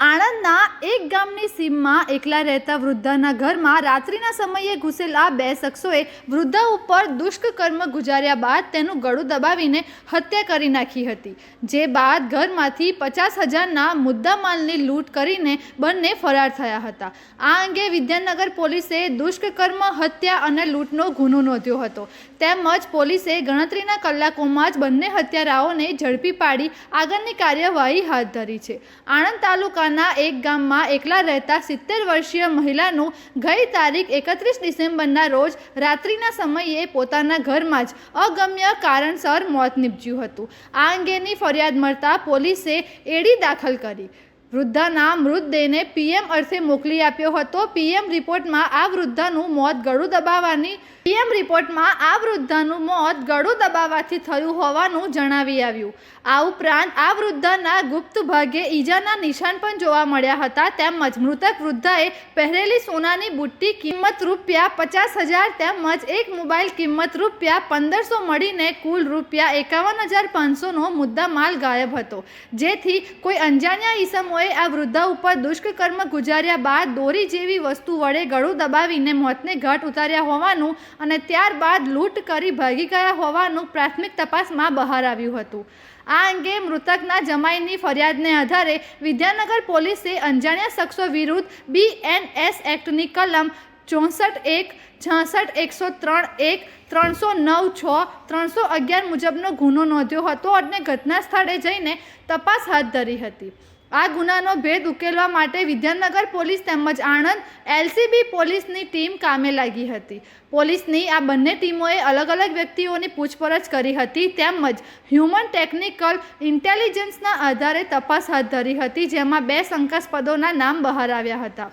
આણંદના એક ગામની સીમમાં એકલા રહેતા વૃદ્ધાના ઘરમાં રાત્રિના સમયે ઘૂસેલા બે શખ્સોએ વૃદ્ધા ઉપર દુષ્કર્મ ગુજાર્યા બાદ તેનું ગળું દબાવીને હત્યા કરી નાખી હતી, જે બાદ ઘરમાંથી પચાસ હજારના મુદ્દામાલની લૂંટ કરીને બંને ફરાર થયા હતા. આ અંગે વિદ્યાનગર પોલીસે દુષ્કર્મ હત્યા અને લૂંટનો ગુનો નોંધ્યો હતો. તેમજ પોલીસે ગણતરીના કલાકોમાં જ બંને હત્યારાઓને ઝડપી પાડી આગળની કાર્યવાહી હાથ ધરી છે. આણંદ તાલુકાના એક ગામમાં એકલા રહેતા સિત્તેર વર્ષીય મહિલાનું ગઈ તારીખ એકત્રીસ ડિસેમ્બરના રોજ રાત્રિના સમયે પોતાના ઘરમાં જ અગમ્ય કારણસર મોત નીપજ્યું હતું. આ અંગેની ફરિયાદ મળતા પોલીસે એડી દાખલ કરી. વૃદ્ધાના મૃતદેહને પીએમ અર્થે મોકલી આપ્યો હતો. પીએમ રિપોર્ટમાં આ વૃદ્ધાનું મોત ગળું દબાવવાની પીએમ રિપોર્ટમાં આ વૃદ્ધાનું મોત ગળું દબાવવાથી થયું હોવાનું જણાવી આવ્યું. આ ઉપરાંત આ વૃદ્ધાના ગુપ્ત ભાગે ઈજાના નિશાન પણ જોવા મળ્યા હતા. તેમજ મૃતક વૃદ્ધાએ પહેરેલી સોનાની બુટ્ટી કિંમત રૂપિયા પચાસ હજાર તેમજ એક મોબાઈલ કિંમત રૂપિયા પંદરસો મળીને કુલ રૂપિયા એકાવન હજાર પાંચસોનો મુદ્દા માલ ગાયબ હતો. જેથી કોઈ અંજાણ્યા ઈસમોએ આ વૃદ્ધા ઉપર દુષ્કર્મ ગુજાર્યા બાદ દોરી જેવી વસ્તુ વડે ગળું દબાવીને મોતને ઘાટ ઉતાર્યા હોવાનું અને ત્યારબાદ લૂંટ કરી ભાગી ગયા હોવાનું પ્રાથમિક તપાસમાં બહાર આવ્યું હતું. આ અંગે મૃતકના જમાઈની ફરિયાદને આધારે વિદ્યાનગર પોલીસે અંજાણ્યા શખ્સો વિરુદ્ધ બીએનએસ એક્ટની કલમ ચોસઠ એક, છાસઠ, એકસો ત્રણ એક, ત્રણસો નવ, છ, ત્રણસો અગિયાર મુજબનો ગુનો નોંધ્યો હતો અને ઘટના સ્થળે જઈને તપાસ હાથ ધરી હતી. આ ગુનાનો ભેદ ઉકેલવા માટે વિદ્યાનગર પોલીસ તેમજ આણંદ એલસીબી પોલીસની ટીમ કામે લાગી હતી. પોલીસની આ બંને ટીમોએ અલગ અલગ વ્યક્તિઓની પૂછપરછ કરી હતી તેમજ હ્યુમન ટેકનિકલ ઇન્ટેલિજન્સના આધારે તપાસ હાથ ધરી હતી, જેમાં બે શંકાસ્પદોના નામ બહાર આવ્યા હતા.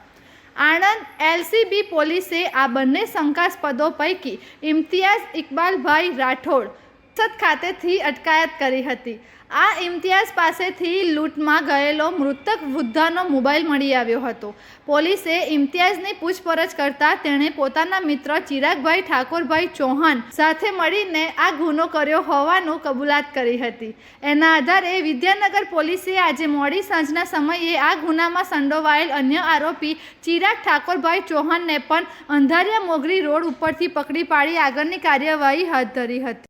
આણંદ એલસીબી પોલીસે આ બંને શંકાસ્પદો પૈકી ઇમ્તિયાઝ ઇકબાલભાઈ રાઠોડ સત ખાતેથી અટકાયત કરી હતી. આ ઇમ્તિયાઝ પાસેથી લૂંટમાં ગયેલો મૃતક વૃદ્ધાનો મોબાઈલ મળી આવ્યો હતો. પોલીસે ઇમ્તિયાઝની પૂછપરછ કરતા તેણે પોતાના મિત્ર ચિરાગભાઈ ઠાકોરભાઈ ચૌહાણ સાથે મળીને આ ગુનો કર્યો હોવાનું કબૂલાત કરી હતી. એના આધારે વિદ્યાનગર પોલીસે આજે મોડી સાંજના સમયે આ ગુનામાં સંડોવાયેલ અન્ય આરોપી ચિરાગ ઠાકોરભાઈ ચૌહાણને પણ અંધારિયા મોગરી રોડ ઉપરથી પકડી પાડી આગળની કાર્યવાહી હાથ ધરી હતી.